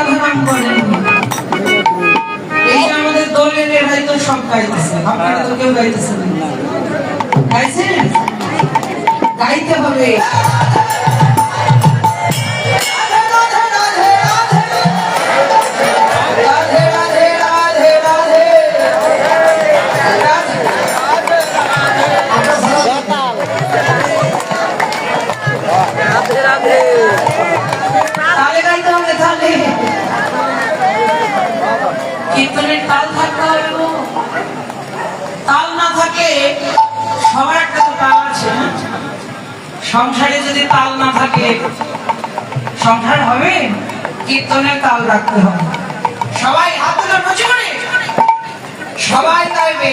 সাধনা করেননি এই আমাদের দলের হয়তো সব গাইতেছে। আপনারা তো কেউ গাইতেছেন গাইছেন গাইতে হবে। Gracias. কীর্তনের তাল থাকতে হবে তাল না থাকে, সবার একটা তো তাল আছে? সংসারে যদি তাল না থাকে, সংসার হবে? কীর্তনের তাল রাখতে হবে। সবাই হাত তুলে সবাই গাইবে